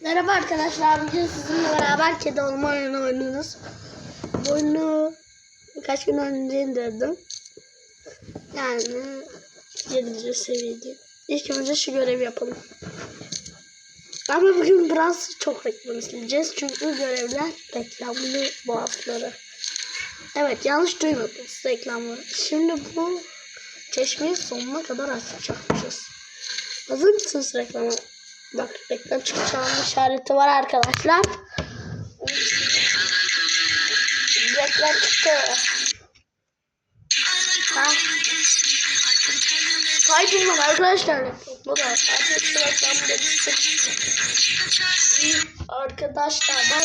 Merhaba arkadaşlar. Bugün sizinle beraber kedi olma oyunu oynuyoruz. Bu oyunu birkaç gün önce indirdim. Yani 7. seviyede. İlk önce şu görevi yapalım. Ama bugün biraz çok reklam isteyeceğiz. Çünkü görevler reklamlı boğazları. Evet yanlış duymadınız reklamları. Şimdi bu çeşmeyi sonuna kadar açacakmışız. Hazır mısınız reklama? Bak reklam çıkacağının işareti var arkadaşlar. Reklam çıktı. Ha? Kaydın var arkadaşlar. Bu da arkadaşlar reklamı da çıktı. Arkadaşlar bak.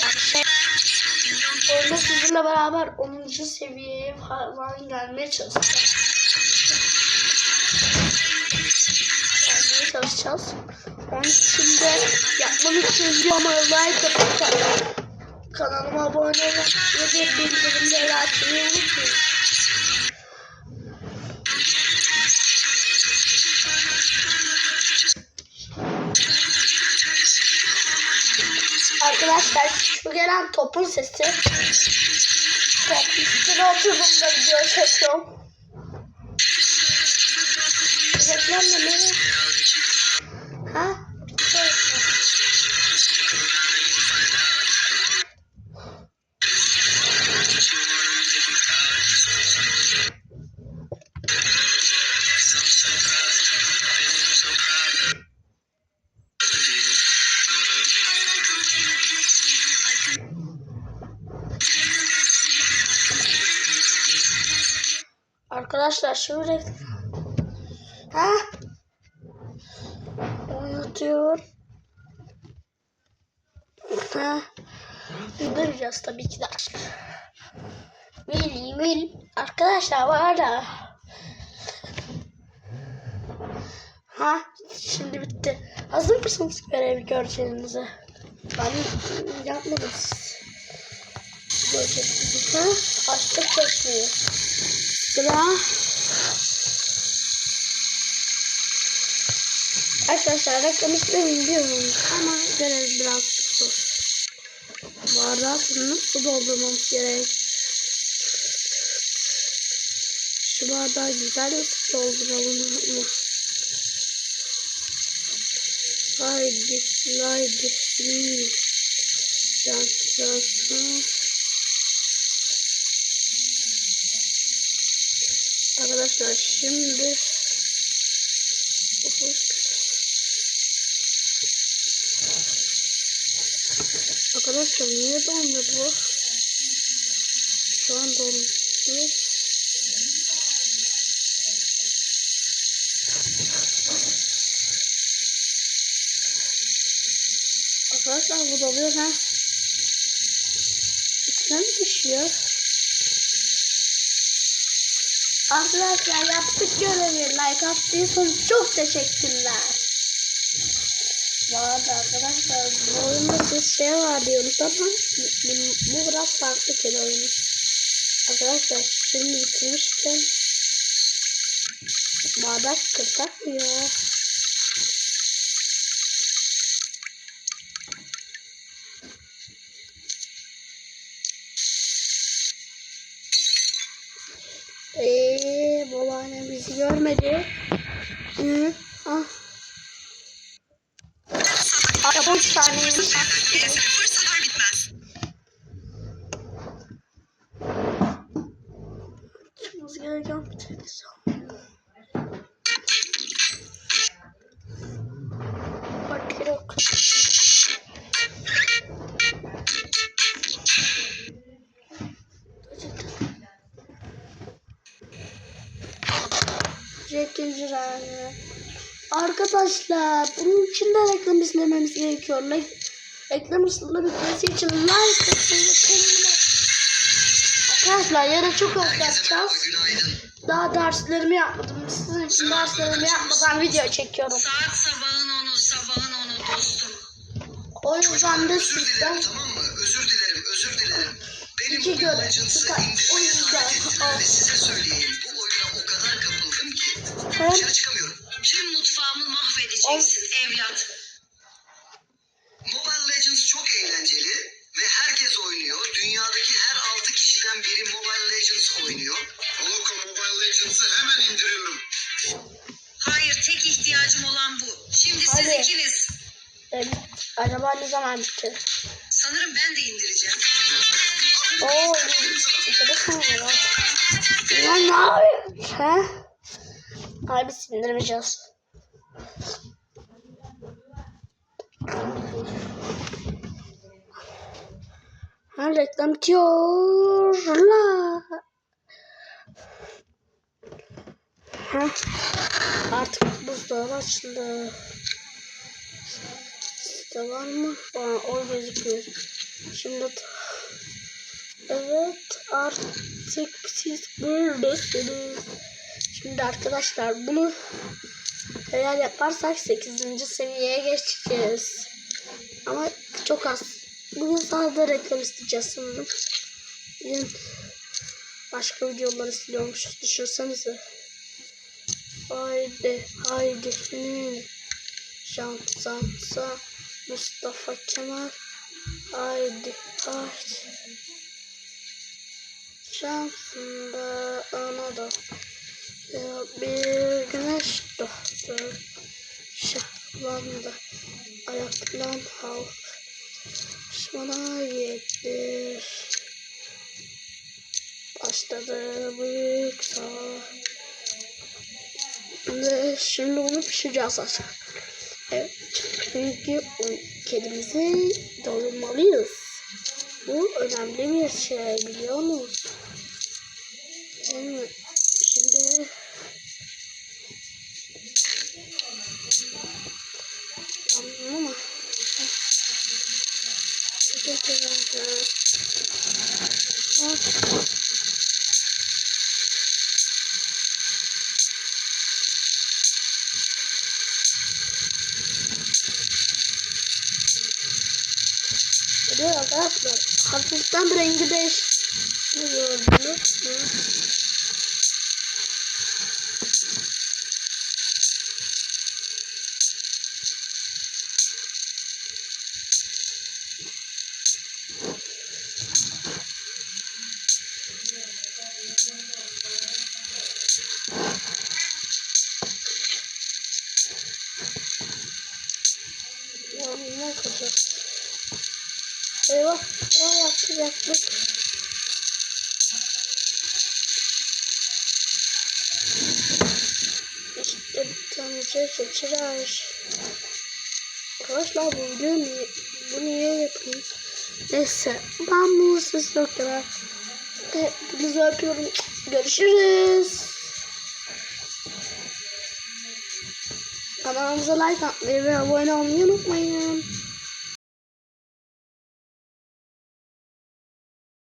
Orada sizinle beraber 10. seviyeye falan gelmeye çalışacağız. Gelmeye çalışacağız. Onun için de yapmam için videoma like atıp kanalıma abone olmayı ve bildirimleri açmayı unutmayın. Arkadaşlar şu gelen topun sesi Top üstüne oturduğumda video çekiyorum. Reklam da Arkadaşlar şimdi ha uyutuyor. Ha uyuduracağız tabii ki de. Vil vil arkadaşlar var da. Ha şimdi bitti. Hazır mısınız görevi göreceğinize? Ben yapmadım. Göreceksiniz. Ha? Açtık çeşmeyi. Sıra Arkadaşlar reklam istemeyin ama görev biraz zor. Bardağını su doldurmamız gerek. Şu bardağı güzel bir su dolduralım mı? Haydi, haydi. Yan, yan. Arkadaşlar şimdi Arkadaşlar niye donmuyor bu? Şu an donmuyor. Arkadaşlar bu doluyor ha. İçine mi düşüyor? Arkadaşlar yaptık görevi. Like attıysanız çok teşekkürler. Arada arkadaşlar bu oyunda siz şey var diyorsunuz ama bu, bu biraz farklı kedi oyunu. Arkadaşlar şimdi bitirmişken bardak kırsak mı ya? Eee babaannem bizi görmedi. Hı, saniyeymiş. Fırsatlar bitmez. Çıkmamız gereken bir. Arkadaşlar bunun için de reklam izlememiz gerekiyor. Like, reklam hızlı bitmesi için like atın ve kanalıma Arkadaşlar yarın çok az yapacağız. Daha derslerimi yapmadım. Sizin için derslerimi yapmadan video çekiyorum. Saat sabahın onu, sabahın onu dostum. O yüzden de Özür sizden dilerim tamam mı? Özür dilerim, özür dilerim. Benim İki Legends'ı birkaç al. ve size söyleyeyim bu oyuna o kadar kapıldım ki dışarı çıkamıyorum. Tüm mutfağımı mahvedeceksin evlat. Çok eğlenceli ve herkes oynuyor. Dünyadaki her 6 kişiden biri Mobile Legends oynuyor. Holoco Mobile Legends'ı hemen indiriyorum. Hayır tek ihtiyacım olan bu. Şimdi siz Hadi. ikiniz. Ben, acaba ne zaman bitti? Sanırım ben de indireceğim. Oo, işte de sanırım. Ya ne yapıyorsun? He? Abi sindirmeyeceğiz. Ha reklam. Artık buzdolabı açıldı. Sizde var mı? Aa, o gözükmüyor. Şimdi Evet artık siz buradasınız. Şimdi arkadaşlar bunu eğer yaparsak 8. seviyeye geçeceğiz. Ama çok az. Bugün sadece reklam isteyeceğiz sanırım. Bugün başka videoları siliyormuşuz. Düşünsenize. Haydi haydi. Hmm. Şansansa Mustafa Kemal. Haydi haydi. Şansında anada ya bir güneş doğdu. Şıklandı ayaklan halk. Şımana yettir. Başladı büyük. Ve şimdi bunu pişireceğiz aslında. Evet. Çünkü kedimizi doyurmalıyız. Bu önemli bir şey biliyor musun? Evet. Şimdi arkadaşlar. Hafiften rengi değiş. Ne gördünüz mü? Ya ne kadar? Yaptık yaptık. İşte bir tane şey seçilir. Arkadaşlar bu video niye, bu niye yapayım? Neyse ben bunu siz doktora. Hepinizi öpüyorum. Görüşürüz. Kanalımıza like atmayı ve abone olmayı unutmayın.